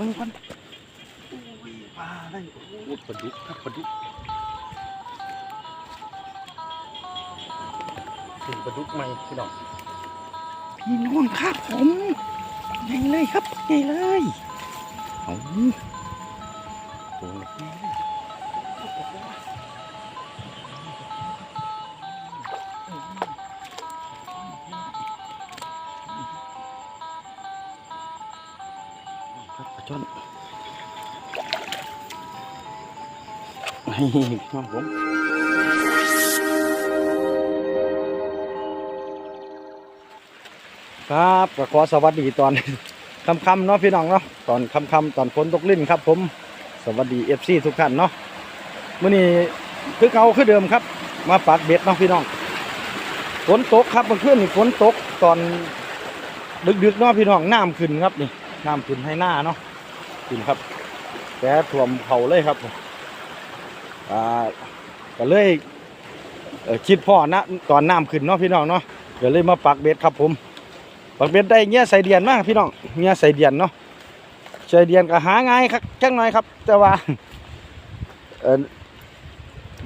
มึงก่อนโอ้ยปลาได้โอ้ปลาดุกครับปลาดุกถึงปลาดุกใหม่พี่น้องพี่น้องครับผมใหญ่เลยครับใหญ่เลยเอาโอ้ยใหญ่เลย ครับปลาช่อนนี่ครับผมครับก็ขอสวัสดีตอนค่ำๆเนาะพี่น้องเนาะตอนค่ำๆตอนฝนตกลิ้นครับ ผมสวัสดีเอฟซีทุกท่านเนาะมื้อนี้คือเก่าคือเดิมครับ มาปักเบ็ดเนาะพี่น้องฝนตกครับเมื่อคืนนี่ฝนตกตอนดึกๆเนาะพี่น้องน้ำขึ้นครับนี่น้ำขึ้นให้หน้าเนาะ ขึ้นครับ แต่ท่วมเขาเลยครับอ่าก็เลยคิดพ่อนะตอนน้ำขึ้นเนาะพี่น้องเนาะก็เลยมาปักเบ็ดครับผม ปักเบ็ดได้เงี้ยใส่เดียนมากพี่น้องเงี้ยใส่เดียนเนาะใส่เดียนก็หาง่ายครับจังหน่อยครับ แต่ว่าเออ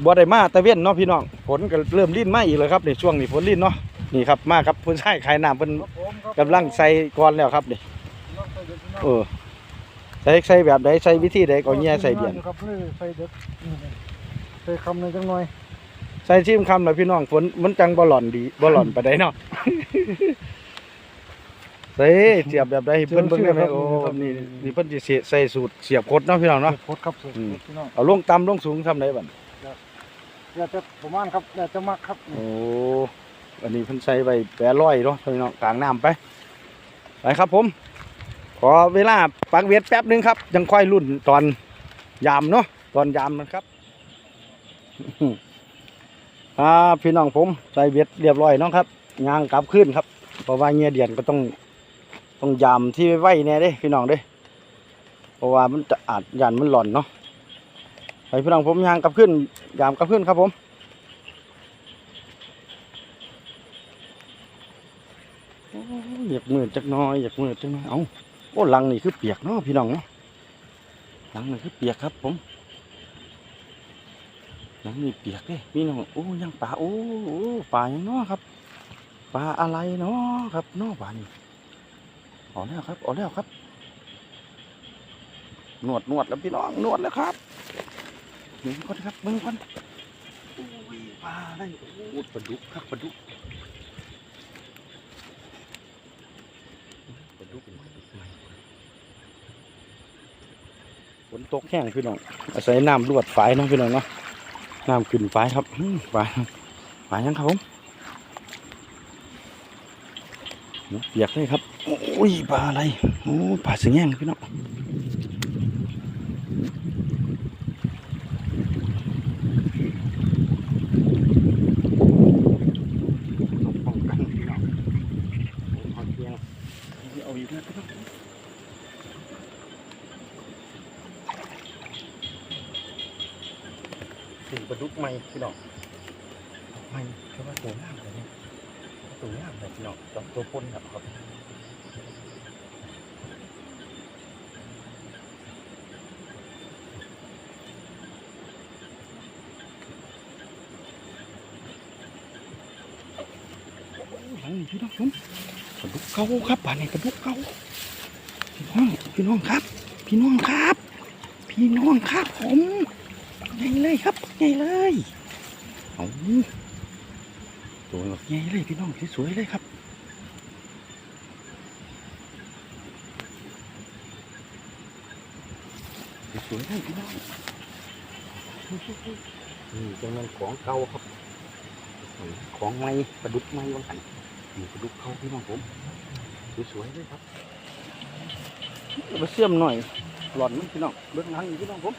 บ่ได้มาตะเวนเนาะพี่น้องฝนก็เริ่มลิ้นมาอีกเลยครับในช่วงนี้ฝนลิ้นเนาะนี่ครับมาครับผู้ชายขายน้ำเพิ่นกำลังใส่ก่อนแล้วครับนี่เออ ใส่ใส่แบบใดใส่วิธีใดก็เงี้ยใส่เดียนครับนี่ใส่เด็ดนี่ใส่คำหนึ่งจังหน่อยใส่ชิมคำเลยพี่น้องฝนมันจังบ่หล่อนดีบ่หล่อนไปได้เนาะใส่เสียบแบบใดให้เพิ่นเบิ่งได้ไหมโอ้นี่นี่เพิ่นสิเสียใส่สูตรเสียบคดเนาะพี่น้องเนาะโคตรครับสุดอืมพี่น้องเอาลงต่ำลงสูงทำได้บัดอยากจะประมาณครับอยากจะมักครับโอ้อันนี้เพิ่นใส่ไว้แปรร้อยเนาะพี่น้องกลางน้ำไปไปครับผม ขอเวลาปักเวทแป๊บหนึงครับ ยังค่อยรุ่นตอนยามเนาะตอนยามนะครับอ่าพี่น้องผมใส่เวทเรียบร้อยเนาะครับยางกลับขึ้นครับเพราะว่าเงียเดียนก็ต้องต้องยามที่ไว้แน่เด้พี่น้องเด้เพราะว่ามันจะอาจยันมันหล่อนเนาะไปพี่น้องผมยางกลับขึ้น ยามกลับขึ้นครับผมโอ้ยอยากมืดจักน้อยอยากมืดจักน้อยเอ้า อ้หลังนี่คือเปียกเนาะพี่น้องเนาะหลังนี่คือเปียกครับ ผมหลังนี่เปียกเด้พี่น้องโอ้ยังปลาโอ้ปลายังเนาะครับปลาอะไรเนาะครับเนาะปลานี่ออกแล้วครับออกแล้วครับนวดนวดแล้วพี่น้องนวดแล้วครับมึงก่อนครับมึงก่อนโอ้ยปลาได้โอ้ปลาดุกครับปลาดุกปลาดุกปลาดุกใหม่ฝน ตกแห้งพี่น้องอาศัยน้ำรวดฝายนะพี่น้องเนาะน้ำขึ้นฝายครับฝายฝายยังครับผมเปียกเลยครับโอ้ยปลาอะไรโอ้ปลาสิงแง่งพี่น้องป้องกันพี่น้องเอาเตียงเอาอีกแล้วพี่น้อง ถึงปลาดุกใหม่พี่น้องใหม่แค่ว่าตัวงามเลยเนี่ยตัวงามเลยพี่น้องต้องตัวปนครับครับหลังนี้พี่น้องผมปลาดุกเก่าครับป่านนี้ปลาดุกเก่าพี่น้องพี่น้องครับ พี่น้องครับ พี่น้องครับผม ใหญ่เลยครับใหญ่เลยเอาตัวแบบใหญ่เลยพี่น้องสวยๆเลยครับสวยๆเลยพี่น้องนี่จังมันของเก่าครับ ของไม้ปลาดุกไม้วังหันนี่ปลาดุกเขาพี่น้องผมสวยๆเลยครับมาเสื่อมหน่อยหล่อนมันพี่น้องเบื้องหลังพี่น้องผม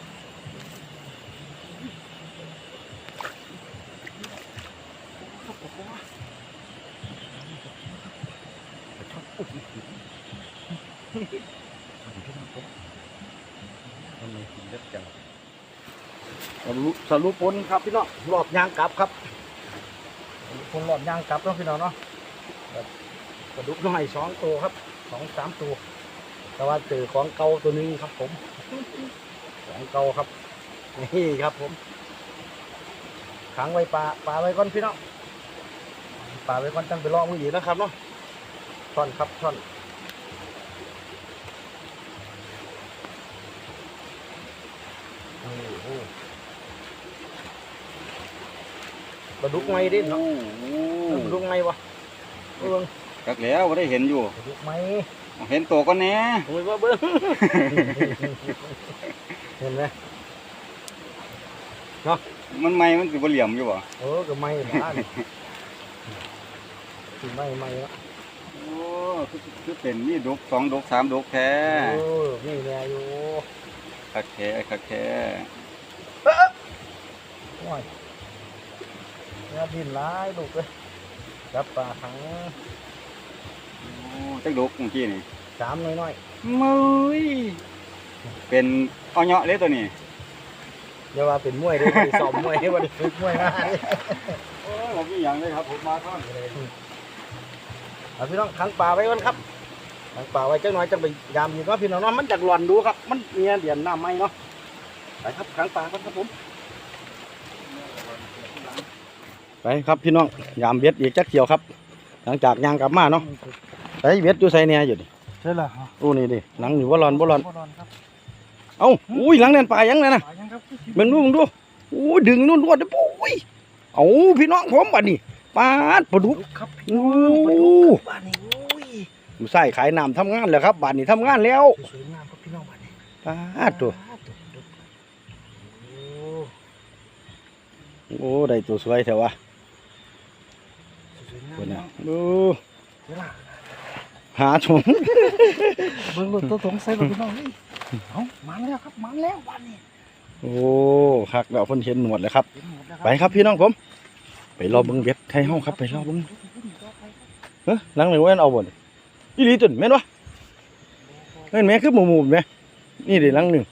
ทำไมถึงเล็บจังสรุปสรุปผลครับพี่น้องรอบยางกลับครับสรุปผลรอบยางกลับเนาะพี่น้องเนาะแบบกระดุกน้อยสองตัวครับสองสามตัว แต่ว่าเจอของเก่าตัวหนึงครับ ผมของเก่าครับนี่ครับผมขังไว้ปลาปลาไว้ก่อนพี่น้องปลาไว้ก่อนจังไปลองมืออีกนะครับเนาะช่อนครับช่อนโอ้โห ปลาดุกไงดิเนาะปลาดุกไงวะเบิ้งกักแล้วก็ได้เห็นอยู่ ปลาดุกไงเห็นตัวก็แหน่โอ้ยว่าเบิ้งเห็นไหมมันไม่มันสิบ่เหลี่ยมอยู่บ่เออก็ไม่บ้านคือไม่ไม่ละโอ้คือคือเป็นมีดกสองดกสามดกแท้เออนี่แน่อยู่คักแท้คักแท้โอ้ย เนี่ยดินร้ายลูกเลยจับปลาขังโอ้จักดกเมื่อกี้นี่สามน้อยมึยเป็นอ้อเหยาะเลยตัวนี้ๆอย่าว่าเป็นมวยเด้บ่ได้ซ้อมมวยเด้บ่ได้ฝึกมวยมาเด้โอ้ยผมมีอย่างเลยครับผมมาท่อนเลยเอาพี่น้องขังปลาไว้ก่อนครับขังปลาไว้จังหน่อยจะไปยามอยู่เนาะพี่น้องเนาะมันจากหล่อนดูครับ มันเมียเดียนน้ำไหมเนาะไปครับขังปลาก่อนครับผม ไปครับพี่น้องยามเบ็ดอีกจักเกี่ยวครับ หลังจากยางกลับมาเนาะไอ้เบ็ดอยู่ใส่เนี่ยอยู่ดิใช่ละโอ้นี่ดิหลังอยู่บ่ร้อนบ่ร้อนบ่ร้อนครับเอ้าอุ้ยหลังแน่นปลายังไงนะปลายังครับมึงดูมึงดูโอ้ยดึงนู่นรวดเด้อปุ้ยเอ้าพี่น้องผมบัดนี้ปลาดปลาดุกครับโอ้บ้านนี้โอ้ยอยู่ใส่ขายน้ำทำงานแล้วครับบัดนี้ทำงานแล้วสวยงามครับพี่น้องบ้านนี้ปลาดตัวโอ้โอ้ได้ตัวสวยแถววะสวยงาม คนน่ะเนาะดูเดี๋ยวล่ะหาถุงเบิ่งรถตัวสงสัยรถพี่น้องนี่เอ้ามาแล้วครับมาแล้วบ้านนี้โอ้คักแล้วเพิ่นเห็นหนวดเลยครับ เห็นหมดแล้วไปครับพี่น้องผม ไปรอเบิ่งเบ็ดไทยห้องครับ ไปรอเบิ่งเฮ้ยหลังหนึ่งว่าเอาบ่นอีหลีตุ่นแม่นวะแม่นแม่คือหมู่หมู่แม่นี่ดิหลังหนึ่ง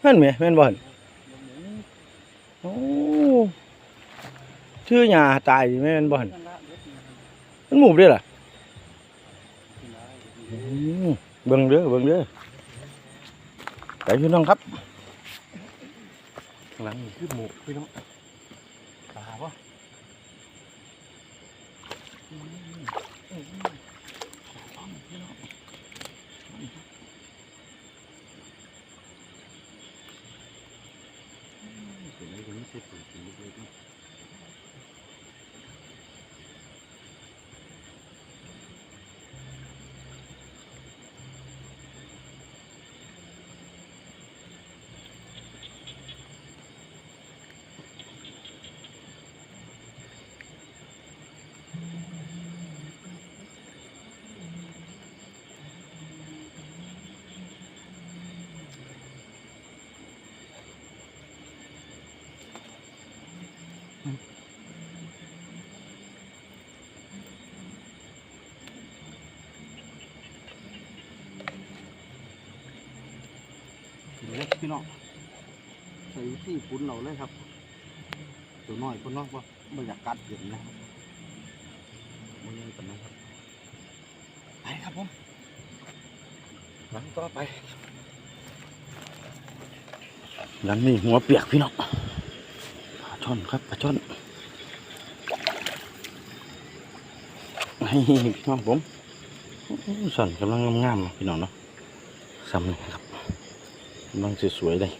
แม่นแม่แม่นบ่เห็นโอ้ชื่อหญ้าตายดิแม่นบ่เห็น มันหมู่เด้อล่ะอืมเบิ่งเด้อเบิ่งเด้อไปพี่น้องครับหลังนี่คือหมู่พี่น้องปลาปะ เล็กพี่น้องใส่ที่ปุ้นเราเลยครับ ตัวน้อยคนน้อยว่าไม่อยากกัดเห็นนะมันยังเป็นนะครับไปครับผมหลังต่อไปหลังนี้หัวเปียกพี่น้องปลาช่อนครับปลาช่อนให้พี่น้องผมสั่นกำลังงามๆพี่น้องเนาะซ้ำนี่ครับ กำลังสวยๆเลย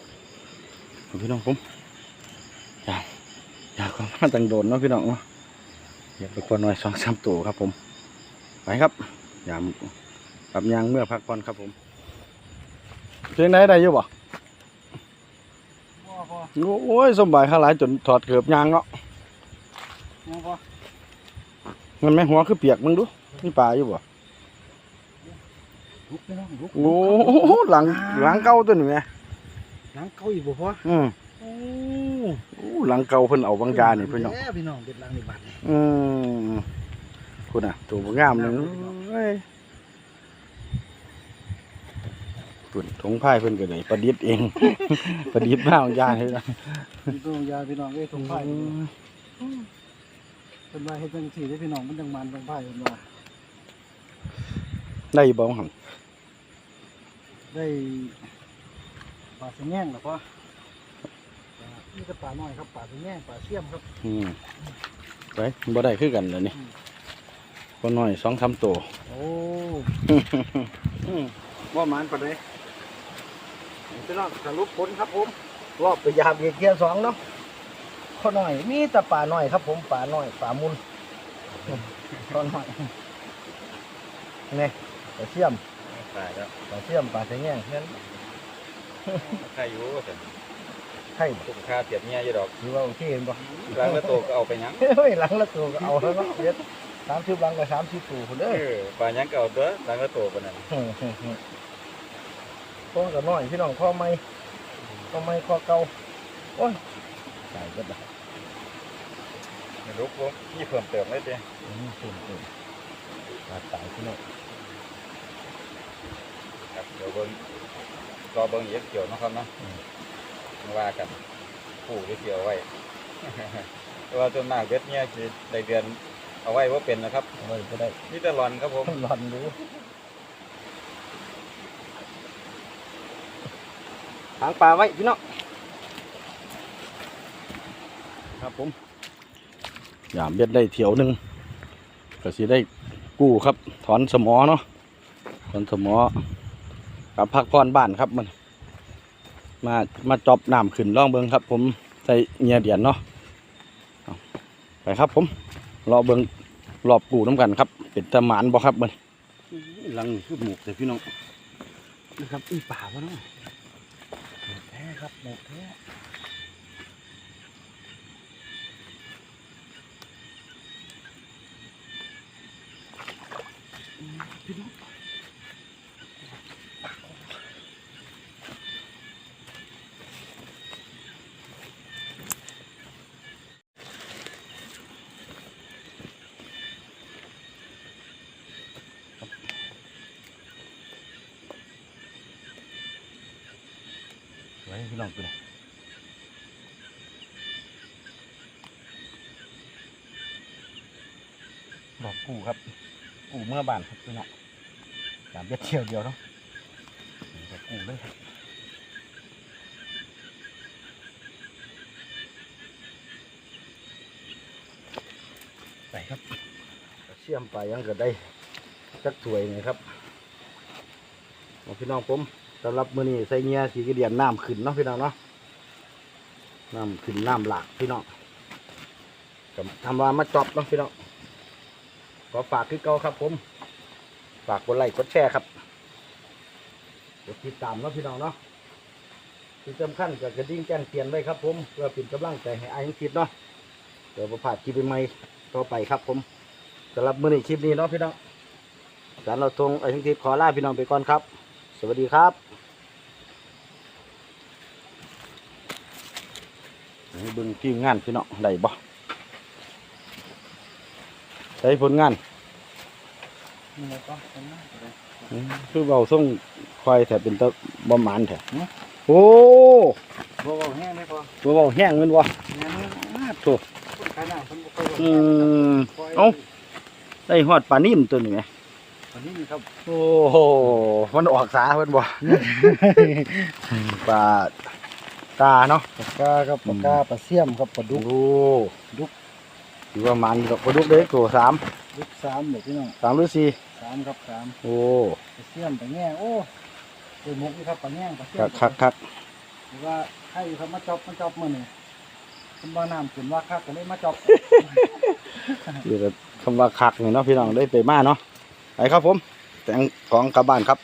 พี่น้องผมอยากอยากความมาตังโดนเนาะพี่น้องเนาะอยากไปกวนหน่อยสองสามตัวครับผมไปครับยามปรับยางเมื่อพักผ่อนครับผมเพียงไหนได้อยู่บ่พ่อพ่อโอ้ยสมบายข้างหลายจนถอดเกือบยางเนาะพ่อพ่อมันแม่หัวคือเปียกมึงดูนี่ปลาอยู่บ่ ลุกพี่น้องลุกโอ้โหหลังหลังเก่าตัวนี้แม่หนังเก่าอีกบ่พ่ออืมโอ้โอ้หลังเก่าเพิ่นเอาบางจานี่พี่น้องแย่พี่น้องเด็ดหลังในบ้านนี่อืมคุณอะตัวบ่งามเลยเอ้ยตุ่นทงพายเพิ่นก็ได้ประดิษฐ์เอง ประดิษฐ์มาของยาให้นะพี่น้องยาพี่น้องเอ้ยทงไผ่เป็นว่าเฮ็ดจังซี่ได้พี่น้องมันจังมันทงไผ่เป็นว่า ได้บ่หันได้ปลาสังแง่งหรอพ่อนี่ก็ปลาน้อยครับปลาสังแง่งปลาเสี่ยมครับอืมไปบ่ได้คือกันเดี๋ยวนี้ก็น้อยสองสามตัวโอ้ว่ามันปะเลยพี่น้องสรุปผลครับผมรอบไปยามเกียร์เกียร์สองเนาะข้อหน่อย มีแต่ป่าหน่อยครับ ผมป่าหน่อยป่ามุนข้อหน่อยนี่ ปลาเชื่อมตายแล้วปลาเชื่อมปลาเสงแง่งนั้นใครอยู่ว่าแต่ไข่คุ้มค่าเทียบเมียอยู่ดอกถือว่าโอเคเห็นปะหลังละโตก็เอาไปหยังเฮ้ยหลังละตัวก็เอาแล้วเนาะเด็ดสามสิบหลังกับสามสิบตัวคนเอเด้ออปลาหยังก็เอาตัวหลังละโตปานนั้นข้อกับน้อยพี่น้องข้อไม่ข้อไม่ข้อเก่าโอ้ยตายก็ได้ไม่รู้ผมนี่เพิ่มเติมเลยเด้อืมเต็มเต็มตายตายพี่น้อง ครับเดี๋ยวเบิ่งรอเบิ่งอีกเกี่ยวเนาะครับเนาะมาว่ากันผูกหรือเกี่ยวไว้แต่ว่าจนมากเบ็ดเนี่ยคือได้เดือนเอาไว้ว่าเป็นนะครับเอาไว้ก็ได้นี่แต่หลอนครับผมหลอนดูหางปลาไว้พี่น้องครับผมยามเบ็ดได้เที่ยวหนึ่งก็สิได้กู้ครับ ถอนสมอเนาะถอนสมอ กับพักพรบ้านครับมันมามาจอบน้ำขึ้นล่องเบิงครับ ผมใส่เงียเดียนเนาะไปครับ ผมรอเบิงรอบกูน้ำกันครับ เป็นตะหมานบ่ครับมันลังคือหมูกแต่พี่น้องนะครับอีป่าวะเนาะหมกแท้ครับหมกแท้ไว้ พี่น้องดูน่อยบอกกูครับ กูเมื่อบานครับพี่น้องสามเบ็ดเที่ยวเดียวเนาะบอกกูเลยครับไปครับ เชื่อมไปยังก็ได้จักถ้วยนี่ครับเอพี่น้องผม สำหรับมื้อนี้ใส่เงียสีกระเดียนน้ำขึ้นเนาะพี่น้องเนาะน้ำขึ้นน้ำหลากพี่น้องก็ทำว่ามาจอบเนาะพี่น้องขอฝากคือเก่าครับ ผม ฝากกดไลค์กดแชร์ครับกดติดตามเนาะพี่น้องเนาะที่สำคัญก็กระดิ่งแจ้งเตือนไว้ครับ ผมเพื่อเป็นกำลังใจให้อายยังคิดเนาะเดี๋ยวประพาดคลิปใหม่ต่อไปครับ ผมสำหรับมื้อนี้คลิปนี้เนาะพี่น้องสารเราทงไอ้ทั้งทีขอลาพี่น้องไปก่อนครับ สวัสดีครับให้ เบิ่งทีมงานพี่น้องได้บ่ใช้ผลงานนี่แล้วก็เป็นหน้าเลยอืมคือเบาส่งควายแถบเป็นตะบ่หมานแถบโอ้บ่บ่แห้งไหมพ่อตัวเบาแห้งแมันบ่แห้งมากโถูกคนขายหน้าคนบ่ค่อยอืมเอ้าได้ฮอดปลานิ่มตัวนี้ไหมวันนี้ครับ โอ้โหมันออกสาเพิ่นบ่ปลา ตาเนาะปากกาครับปากกาปลาเสี่ยมครับปลาดุโอ้กดุกถือว่ามันดอกปลาดุกเด้ตัวสามดุกสามเด็กพี่น้องสามหรือสี่สามครับสามโอ้ปลาเสี่ยมปลาแง่งโอ้เป็นมุกนี่ครับปลาแง่งปลาเสี่ยคัมกคักคักหรือว่าให้ครับมาจอบมาจอบมื้อนี้คุณว่าน้ำขึ้นว่าคักก็เลยมาจอบอยู่แต่คำว่าคักนี่เนาะพี่น้องได้ไปมาเนาะไปครับผมแต่งของกลับบ้านครับ